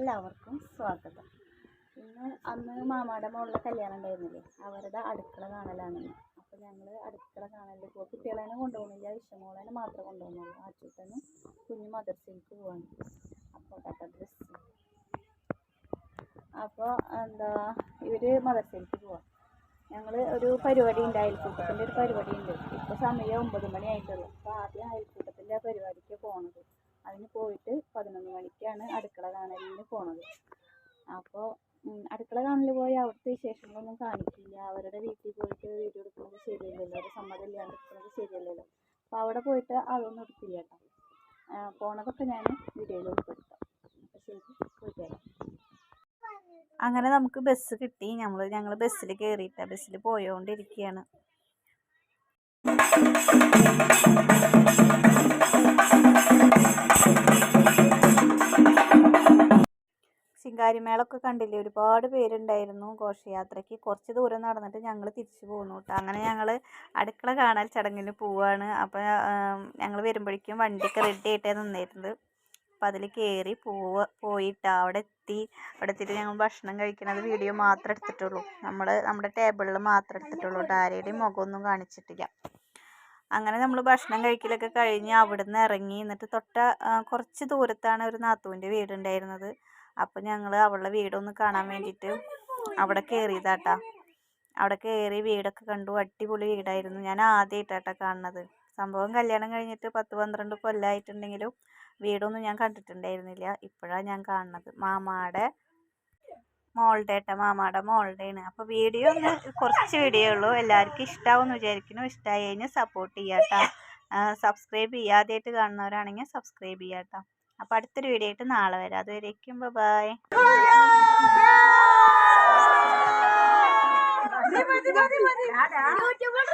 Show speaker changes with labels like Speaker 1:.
Speaker 1: എല്ലാവർക്കും സ്വാഗതം. ഇന്ന് അന്ന് മാമാടെ മോളിലെ കല്യാണം ഉണ്ടായിരുന്നില്ലേ? അവരുടെ അടുക്കള കാണലാണ് അപ്പോൾ ഞങ്ങൾ അടുക്കള കാണലിൽ പോകും കുട്ടികളെ കൊണ്ടുപോകുന്നില്ല. വിഷമോളേനെ മാത്രമേ കൊണ്ടുപോകുന്നുള്ളൂ. ആച്ചൂട്ടനും കുഞ്ഞു മദർസയിലേക്ക് പോവാണ്. അപ്പോൾ കേട്ടോ ഡ്രസ്സ് അപ്പോൾ എന്താ ഇവർ മദർസയിലേക്ക് പോവാം. ഞങ്ങൾ ഒരു പരിപാടി ഉണ്ട് അയൽക്കൂട്ടത്തിന്റെ ഒരു പരിപാടി ഉണ്ട്. ഇപ്പോൾ സമയം ഒമ്പത് മണി ആയിട്ടുള്ളൂ അപ്പോൾ ആദ്യം അതിന് പോയിട്ട് മണിക്കാണ് അടുക്കള കാണലിന് പോണത്. അപ്പോൾ അടുക്കള കാണലിൽ പോയി അവിടുത്തെ വിശേഷങ്ങളൊന്നും കാണിക്കില്ല. അവരുടെ വീട്ടിൽ പോയിട്ട് വീഡിയോ എടുക്കുന്നത് ശരിയല്ലല്ലോ. ഒരു സമ്മതമില്ലാണ്ട് എടുക്കുന്നത് ശരിയല്ലല്ലോ. അപ്പോൾ അവിടെ പോയിട്ട് അതൊന്നും എടുക്കില്ല കേട്ടോ. പോണതൊക്കെ ഞാൻ വീഡിയോയിൽ ഉൾപ്പെടുത്താം അപ്പോൾ ശരി പോയിട്ട് അങ്ങനെ നമുക്ക് ബസ് കിട്ടി. നമ്മൾ ഞങ്ങൾ ബസ്സിൽ കയറിയിട്ട ബസ്സിൽ പോയോണ്ടിരിക്കുകയാണ് ശിങ്കാരിമേളൊക്കെ കണ്ടില്ലേ? ഒരുപാട് പേരുണ്ടായിരുന്നു ഘോഷയാത്രയ്ക്ക്. കുറച്ച് ദൂരം നടന്നിട്ട് ഞങ്ങൾ തിരിച്ചു പോകുന്നു കേട്ടോ അങ്ങനെ ഞങ്ങൾ അടുക്കള കാണൽ ചടങ്ങിന് പോവുകയാണ് അപ്പോൾ ഞങ്ങൾ വരുമ്പോഴേക്കും വണ്ടിയൊക്കെ റെഡി ആയിട്ടേ നിന്നിരുന്നത്. അപ്പം അതിൽ കയറി പോവുക പോയിട്ട് അവിടെ എത്തി. അവിടെ എത്തിയിട്ട് ഞങ്ങൾ ഭക്ഷണം കഴിക്കുന്നത് വീഡിയോ മാത്രം എടുത്തിട്ടുള്ളൂ. നമ്മൾ നമ്മുടെ ടേബിളിൽ മാത്രം എടുത്തിട്ടുള്ളൂ കേട്ടോ ആരുടെയും മുഖമൊന്നും കാണിച്ചിട്ടില്ല. അങ്ങനെ നമ്മൾ ഭക്ഷണം കഴിക്കലൊക്കെ കഴിഞ്ഞ് അവിടുന്ന് ഇറങ്ങി. എന്നിട്ട് തൊട്ട കുറച്ച് ദൂരത്താണ് ഒരു നാത്തൂന്റെ വീടുണ്ടായിരുന്നത്. അപ്പോൾ ഞങ്ങൾ അവളുടെ വീടൊന്ന് കാണാൻ വേണ്ടിട്ട് അവിടെ കയറിയതാട്ടാ അവിടെ കേറി വീടൊക്കെ കണ്ടു. അടിപൊളി വീടായിരുന്നു. ഞാൻ ആദ്യമായിട്ടാട്ടാ കാണുന്നത്. സംഭവം കല്യാണം കഴിഞ്ഞിട്ട് പത്ത് പന്ത്രണ്ട് കൊല്ലമായിട്ടുണ്ടെങ്കിലും വീടൊന്നും ഞാൻ കണ്ടിട്ടുണ്ടായിരുന്നില്ല. ഇപ്പോഴാണ് ഞാൻ കാണുന്നത്. മാമാടെ മോളുടെ ഏട്ട മാമാടെ മോളുടെയാണ്. അപ്പോൾ വീഡിയോ ഒന്ന് കുറച്ച് വീഡിയോ ഉള്ളൂ. എല്ലാവർക്കും ഇഷ്ടാവുമെന്ന് വിചാരിക്കുന്നു. ഇഷ്ടമായി കഴിഞ്ഞാൽ സപ്പോർട്ട് ചെയ്യാട്ടോ. സബ്സ്ക്രൈബ് ചെയ്യാതെയായിട്ട് കാണുന്നവരാണെങ്കിൽ സബ്സ്ക്രൈബ് ചെയ്യാട്ടോ. അപ്പോൾ അടുത്തൊരു വീഡിയോ ആയിട്ട് നാളെ വരാം. അതുവരേക്കും ബൈ
Speaker 2: യൂട്യൂബിൽ